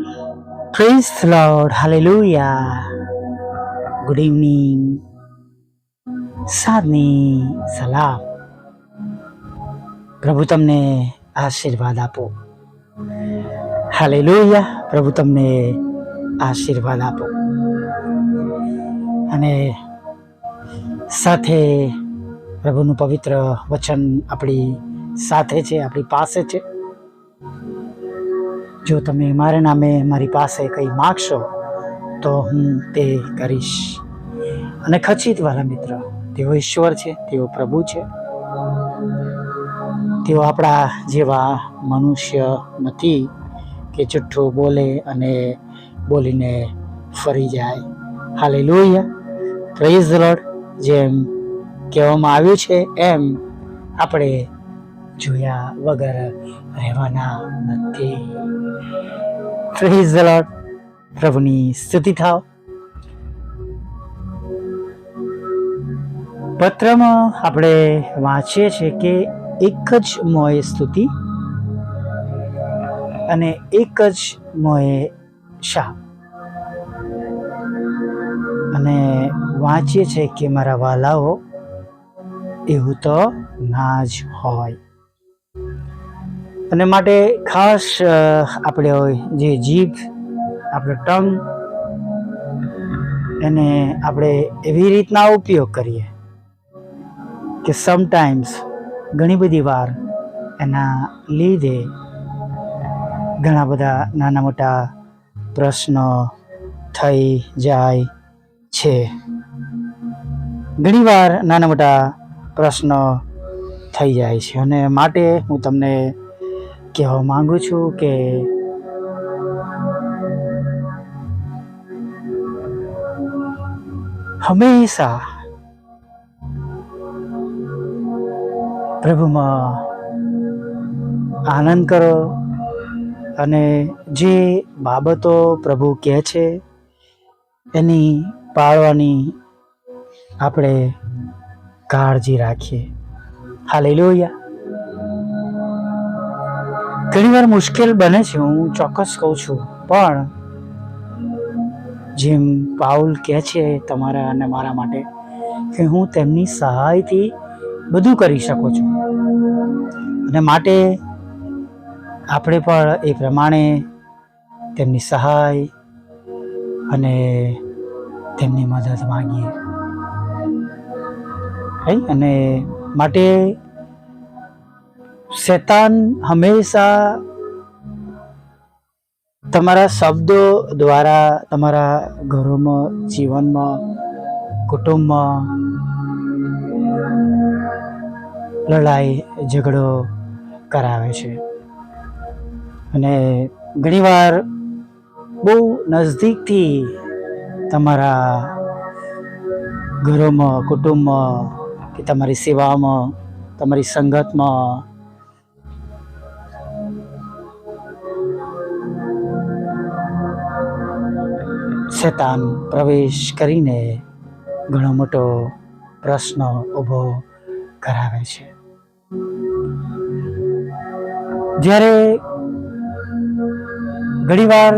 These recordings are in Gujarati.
Praise lord hallelujah good evening. સાદની સલામ પ્રભુ તમને આશીર્વાદ આપો. હાલેલુયા પ્રભુ તમને આશીર્વાદ આપો. અને સાથે પ્રભુનું પવિત્ર વચન આપણી સાથે છે, આપણી પાસે છે. જો તમે મારા નામે મારી પાસે કંઈ માગશો, તો હું તે કરીશ. અને ખચિત વાલા મિત્ર, તેઓ ઈશ્વર છે, તેઓ પ્રભુ છે. તેઓ આપણા જેવા મનુષ્ય નથી કે જુઠ્ઠું બોલે અને બોલીને ફરી જાય. હાલે લોહિયા પ્રેઝ લોડ જેમ કહેવામાં આવ્યું છે, એમ આપણે જોયા વગર રહેવાના નથી. પ્રભુની સ્તુતિ થાવ. પત્રમાં આપણે વાંચીએ છીએ કે એક જ મોએ સ્તુતિ અને એક જ મોએ શા અને વાંચીએ છીએ કે મારા વાલાઓ એવું તો ના જ હોય. અને માટે ખાસ આપણે આપણે જે જીભ, આપણે ટંગ, એને આપણે એવી રીતના ઉપયોગ કરીએ કે સમટાઈમ્સ ઘણી બધી વાર એના લીધે ઘણા બધા નાના મોટા પ્રશ્નો થઈ જાય છે. ઘણીવાર નાના મોટા પ્રશ્નો થઈ જાય છે અને માટે હું તમને કહેવા માંગુ છું કે હંમેશા પ્રભુમાં આનંદ કરો અને જે બાબતો પ્રભુ કહે છે, એની પાળવાની આપણે કાળજી રાખીએ. હાલે લોહિયા ઘણીવાર મુશ્કેલ બને છે, હું ચોક્કસ કહું છું. પણ જેમ પાઉલ કહે છે તમારા અને મારા માટે કે હું તેમની સહાયથી બધું કરી શકું છું. અને માટે આપણે પણ એ પ્રમાણે તેમની સહાય અને તેમની મદદ માગીએ? અને માટે શેતાન હંમેશા તમારા શબ્દો દ્વારા તમારા ઘરોમાં, જીવનમાં, કુટુંબમાં લડાઈ, ઝઘડો કરાવે છે. અને ઘણીવાર બહુ નજદીકથી તમારા ઘરોમાં, કુટુંબમાં કે તમારી સેવામાં, તમારી સંગતમાં શેતાન પ્રવેશ કરીને ઘણો મોટો પ્રશ્ન ઊભો કરાવે છે. જ્યારે ઘણીવાર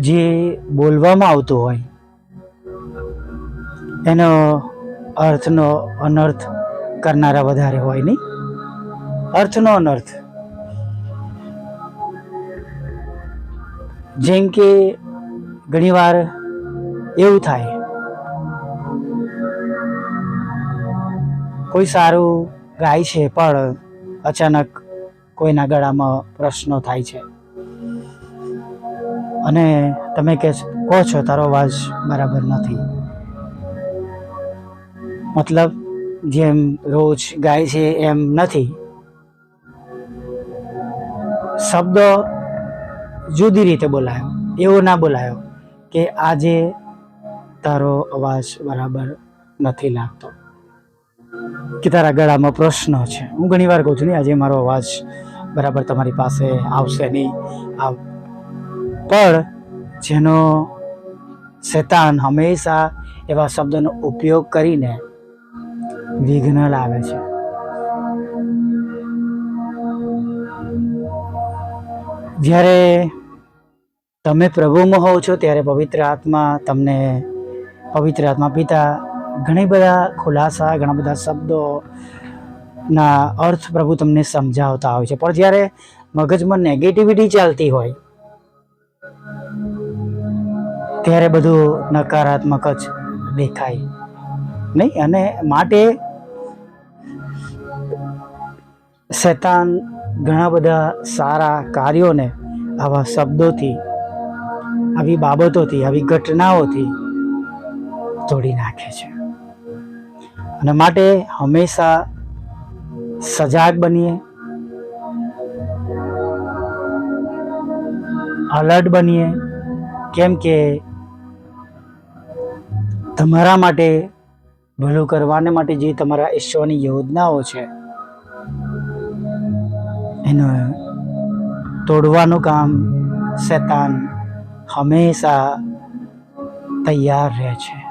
જે બોલવામાં આવતું હોય, એનો અર્થનો અનર્થ કરનારા વધારે હોય નહીં. અર્થનો અનર્થ જેમ કે ઘણીવાર એવું થાય. કોઈ સારું ગાય છે, પણ અચાનક કોઈના ગળામાં પ્રશ્નો થાય છે. અને તમે કે કહો છો, તારો અવાજ બરાબર નથી. મતલબ, જેમ રોજ ગાય છે એમ નથી. શબ્દ જુદી રીતે બોલાયો. એવો ના બોલાયો કે આજે તારો અવાજ બરાબર નથી લાગતો. કે તારા ગળામાં પ્રશ્ન છે. હું ઘણી વાર કહું છું ને, આજે મારો અવાજ બરાબર તમારી પાસે આવશે નહીં. આવ. પણ જેનો શેતાન હંમેશા એવા શબ્દનો ઉપયોગ કરીને વિઘ્ન લાવે છે. જ્યારે તમે પ્રભુમાં હોવ છો ત્યારે પવિત્ર આત્મા તમને, પવિત્ર આત્મા પિતા, ઘણી બધા ખુલાસા, ઘણા બધા શબ્દો ના અર્થ પ્રભુ તમને સમજાવતા હોય છે. પણ જ્યારે મગજમાં નેગેટિવિટી ચાલતી હોય, ત્યારે બધું નકારાત્મક જ દેખાય. નહીં? અને માટે શેતાન ઘણા બધા સારા કાર્યોને આવા શબ્દોથી આવી બાબતોથી, આવી ઘટનાઓથી તોડી નાખે છે. અને માટે હંમેશા સજાગ બનીએ અલર્ટ બનીએ, કેમ કે તમારા માટે, ભલું કરવાને માટે જે તમારા ઈશ્વરની યોજનાઓ છે, એને તોડવાનું કામ શેતાન હંમેશા તૈયાર રહે છે.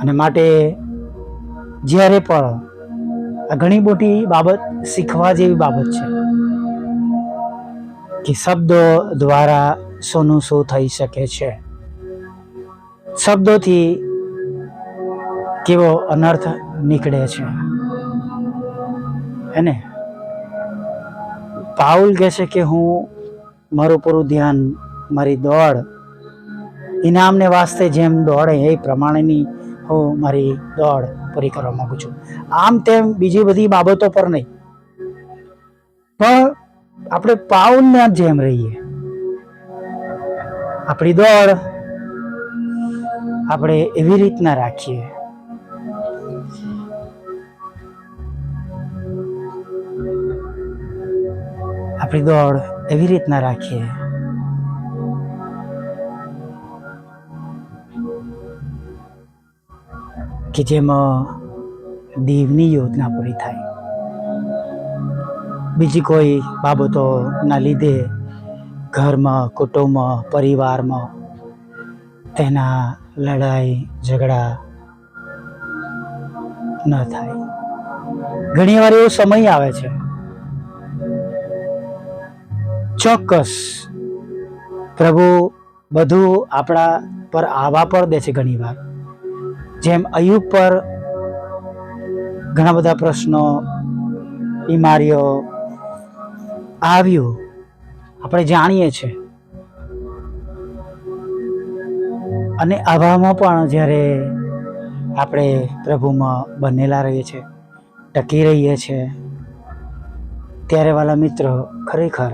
અને માટે જ્યારે પણ આ ઘણી મોટી બાબત શીખવા જેવી બાબત છે કે શબ્દો દ્વારા શોનું શું થઈ શકે છે. શબ્દોથી કેવો અનર્થ નીકળે છે. એને પાઉલ કહે છે કે હું મારું પૂરું ધ્યાન, મારી દોડ, ઇનામને વાસ્તે જેમ દોડે એ પ્રમાણેની હું મારી દોડ પૂરી કરવા માંગુ છું. આમ તેમ બીજી બધી બાબતો પર નહીં. પણ આપણે પાઉલના જેમ રહીએ. આપણી દોડ આપણે એવી રીતના રાખીએ. આપણી દોડ એવી રીતના રાખીએ. કે જેમાં દેવની યોજના પૂરી થાય. બીજી કોઈ બાબતોના લીધે ઘરમાં, કુટુંબમાં, પરિવારમાં તેના લડાઈ, ઝઘડા ન થાય. ઘણી વાર એવો સમય આવે છે ચોક્કસ. પ્રભુ, બધું આપણા પર આવા પર દે છે ઘણી વાર જેમ અયુબ પર ઘણા બધા પ્રશ્નો, બીમારીઓ આવ્યું, આપણે જાણીએ છીએ અને આવામાં પણ જ્યારે આપણે પ્રભુમાં બનેલા રહીએ છીએ, ટકી રહીએ છીએ, ત્યારે વાલા મિત્રો ખરેખર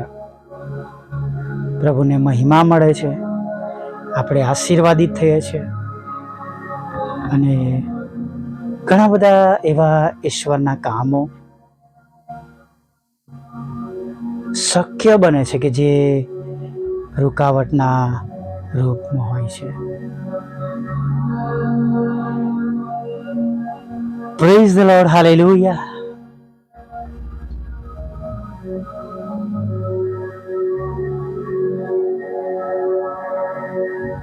પ્રભુને મહિમા મળે છે. આપણે આશીર્વાદિત થઈએ છીએ. અને ઘણા બધા એવા ઈશ્વરના કામો શક્ય બને છે કે જે રૂકાવટના રૂપમાં હોય છે. પ્રેઝ ધ લોર્ડ હાલેલુયા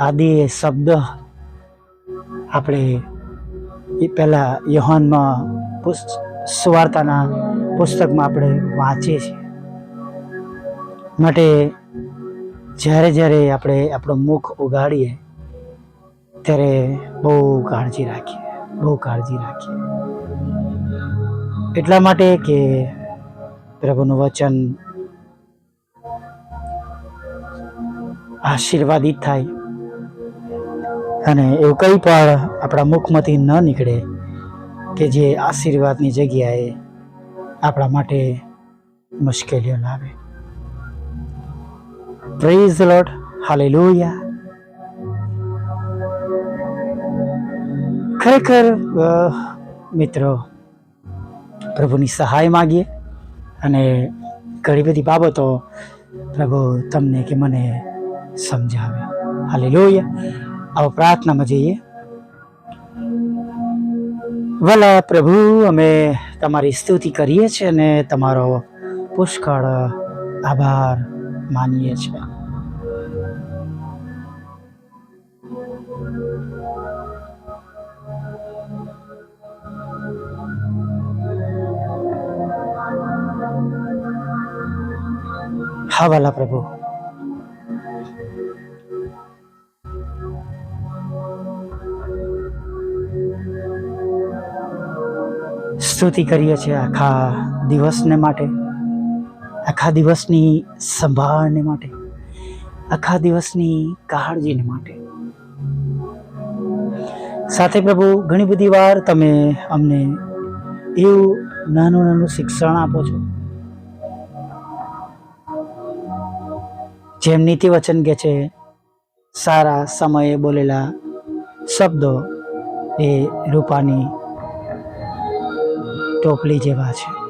આદિ શબ્દ આપણે એ પહેલા યહોનમાં સુવાર્તાના પુસ્તકમાં આપણે વાંચીએ છીએ. માટે જ્યારે જ્યારે આપણે આપણું મુખ ઉગાડીએ, ત્યારે બહુ કાળજી રાખીએ, બહુ કાળજી રાખીએ. એટલા માટે કે પ્રભુનું વચન આશીર્વાદિત થાય. અને એવું કંઈ પણ આપણા મુખમાંથી ન નીકળે કે જે આશીર્વાદની જગ્યાએ આપણા માટે મુશ્કેલીઓ લાવે. પ્રેઝ લોટ હાલેલુયા ખરેખર મિત્રો, પ્રભુની સહાય માગીએ અને ઘણી બધી બાબતો પ્રભુ તમને કે મને સમજાવે. હાલે લોહિયા આવો પ્રાર્થનામાં જઈએ. ભલા પ્રભુ, અમે તમારી સ્તુતિ કરીએ છીએ અને તમારો પુષ્કળ આભાર માનીએ છીએ. હા, વાલા પ્રભુ. સ્તુતિ કરીએ છીએ આખા દિવસને માટે, આખા દિવસની સંભાળને માટે, આખા દિવસની કાળજીને માટે. સાથે પ્રભુ, ઘણી બધી વાર તમે અમને એવું નાનું નાનું શિક્ષણ આપો છો, જેમ નીતિ વચન કે છે, સારા સમયે બોલેલા શબ્દો એ રૂપાની ટોપલી જેવા છે.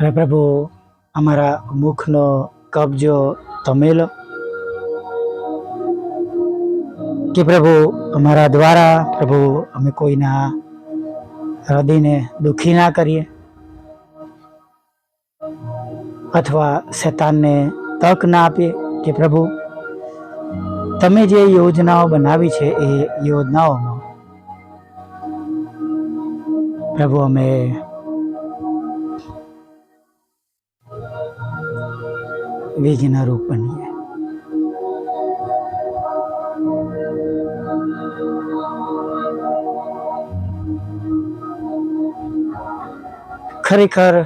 અરે પ્રભુ, અમારા મુખનો કબજો તમે લો. કે પ્રભુ, અમારા દ્વારા પ્રભુ, અમે કોઈના હૃદયને દુખી ના કરીએ. અથવા શેતાનને તક ના આપીએ. કે પ્રભુ, તમે જે યોજનાઓ બનાવી છે એ યોજનાઓમાં પ્રભુ અમે વીજના રૂપ બનીએ. ખરેખર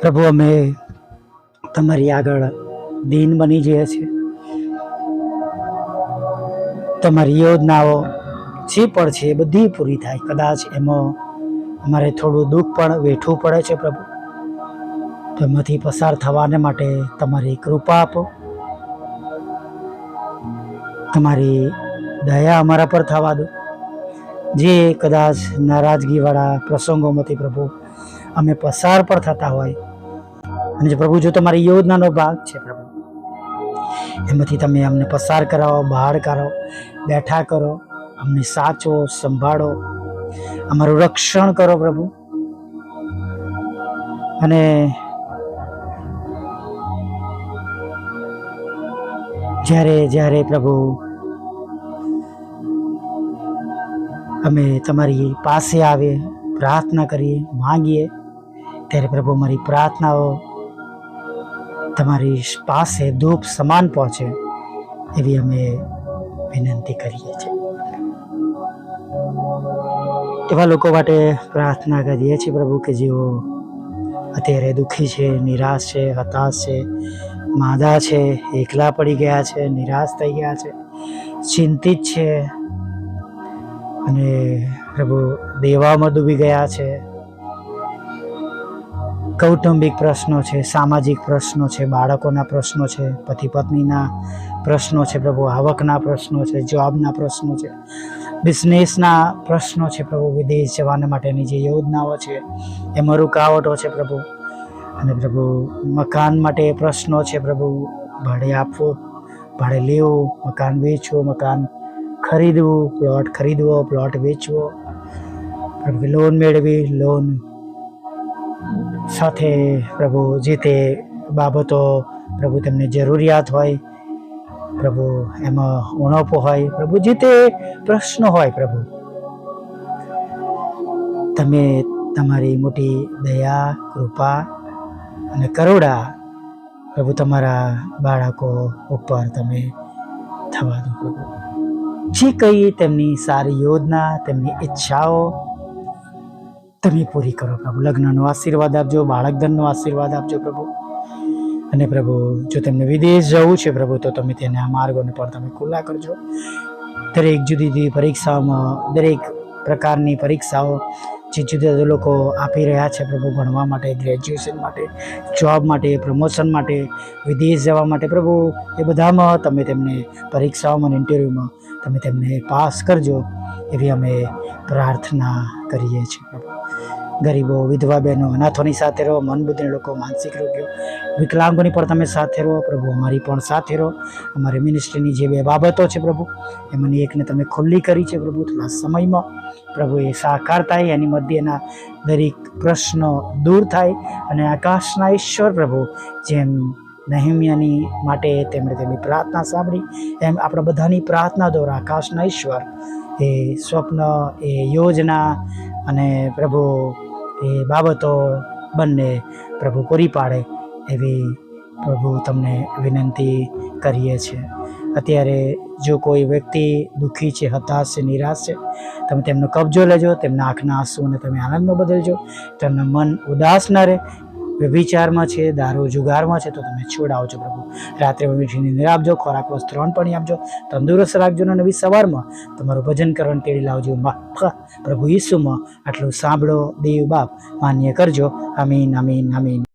પ્રભુ અમે તમારી આગળ દિન બની જાય છે. તમારી યોજનાઓ જે પણ છે, એ બધી પૂરી થાય. કદાચ એમાં અમારે થોડું દુઃખ પણ વેઠવું પડે છે પ્રભુ. તો એમાંથી પસાર થવાને માટે તમારી કૃપા આપો. તમારી દયા અમારા પર થવા દો. જે કદાચ નારાજગીવાળા પ્રસંગોમાંથી પ્રભુ અમે પસાર પણ થતા હોય અને જે પ્રભુ, જો તમારી યોજનાનો ભાગ છે પ્રભુ, એમાંથી તમે અમને પસાર કરાવો, બહાર કાઢો, બેઠા કરો, અમને સાચો સંભાળો, અમારું રક્ષણ કરો પ્રભુ. અને જ્યારે જ્યારે પ્રભુ અમે તમારી પાસે આવીએ, પ્રાર્થના કરીએ, માંગીએ, ત્યારે પ્રભુ મારી પ્રાર્થનાઓ તમારી પાસે ધૂપ સમાન પહોંચે એવી અમે વિનંતી કરીએ છીએ. એવા લોકો માટે પ્રાર્થના કરીએ છીએ પ્રભુ કે જેઓ અત્યારે દુઃખી છે, નિરાશ છે, હતાશ છે, માદા છે, એકલા પડી ગયા છે, નિરાશ થઈ ગયા છે, ચિંતિત છે અને પ્રભુ દેવામાં ડૂબી ગયા છે કૌટુંબિક પ્રશ્નો છે, સામાજિક પ્રશ્નો છે, બાળકોના પ્રશ્નો છે પતિ પત્નીના પ્રશ્નો છે, પ્રભુ આવકના પ્રશ્નો છે, જોબના પ્રશ્નો છે, બિઝનેસના પ્રશ્નો છે, પ્રભુ વિદેશ જવાના માટેની જે યોજનાઓ છે એમાં રૂકાવટો છે, પ્રભુ. અને પ્રભુ મકાન માટે પ્રશ્નો છે, પ્રભુ. ભાડે આપવું, ભાડે લેવું, મકાન વેચવું, મકાન ખરીદવું, પ્લોટ ખરીદવો, પ્લોટ વેચવો. પ્રભુ લોન મેળવી લોન સાથે પ્રભુ જે તે બાબતો પ્રભુ તેમને જરૂરિયાત હોય, પ્રભુ એમાં ઉણપો હોય, પ્રભુ જે તે પ્રશ્નો હોય પ્રભુ. તમે તમારી મોટી દયા, કૃપા અને કરુણા પ્રભુ તમારા બાળકો ઉપર તમે થવા દો પ્રભુ. જે કંઈ તેમની સારી યોજના, તેમની ઈચ્છાઓ તમે પૂરી કરો પ્રભુ. લગ્નનો આશીર્વાદ આપજો બાળકદનનો આશીર્વાદ આપજો પ્રભુ. અને પ્રભુ, જો તેમને વિદેશ જવું છે પ્રભુ, તો તમે તેને આ માર્ગોને પણ તમે ખુલ્લા કરજો. દરેક જુદી જુદી પરીક્ષાઓમાં, દરેક પ્રકારની પરીક્ષાઓ જે જુદા જુદા લોકો આપી રહ્યા છે પ્રભુ, ભણવા માટે ગ્રેજ્યુએશન માટે જોબ માટે પ્રમોશન માટે, વિદેશ જવા માટે, પ્રભુ, એ બધામાં તમે તેમને પરીક્ષાઓમાં અને ઇન્ટરવ્યૂમાં તમે તેમને પાસ કરજો. એવી અમે પ્રાર્થના કરીએ છીએ પ્રભુ. ગરીબો, વિધવા બહેનો, અનાથોની સાથે રહો, મન બુદ્ધિના લોકો, માનસિક રોગીઓ, વિકલાંગોની પણ તમે સાથે રહો પ્રભુ. અમારી પણ સાથે રહો. અમારી મિનિસ્ટ્રીની જે બે બાબતો છે પ્રભુ, એમાંની એકને તમે ખુલ્લી કરી છે પ્રભુ, થોડા સમયમાં. પ્રભુ, એ સાકાર થાય, એની મધ્યના દરેક પ્રશ્નો દૂર થાય અને આકાશના ઈશ્વર પ્રભુ, જેમ નહિમિયાની માટે તેમણે તેમની પ્રાર્થના સાંભળી, એમ આપણા બધાની પ્રાર્થના દ્વારા આકાશના ઈશ્વર એ સ્વપ્ન, એ યોજના અને પ્રભુ એ બાબતો બંને પ્રભુ પૂરી પાડે એવી પ્રભુ તમને વિનંતી કરીએ છીએ. અત્યારે જો કોઈ વ્યક્તિ દુઃખી છે, હતાશ છે, નિરાશ છે, તમે તેમનો કબજો લેજો, તેમના આંખના આંસુને તમે આનંદમાં બદલજો, તેમનું મન ઉદાસ ન રહે વિચારમાં છે, દારૂ જુગારમાં છે, તો તમે છોડાવજો પ્રભુ. રાત્રે મીઠી નિંદ્રા આપજો ખોરાક વસ્ત્ર પાણી આપજો, તંદુરસ્ત રાખજો અને નવી સવારમાં તમારું ભજન કરવાનું તેડી લાવજો. પ્રભુ ઈસુમાં આટલું સાંભળો, દેવ બાપ, માન્ય કરજો. આમીન આમીન આમીન.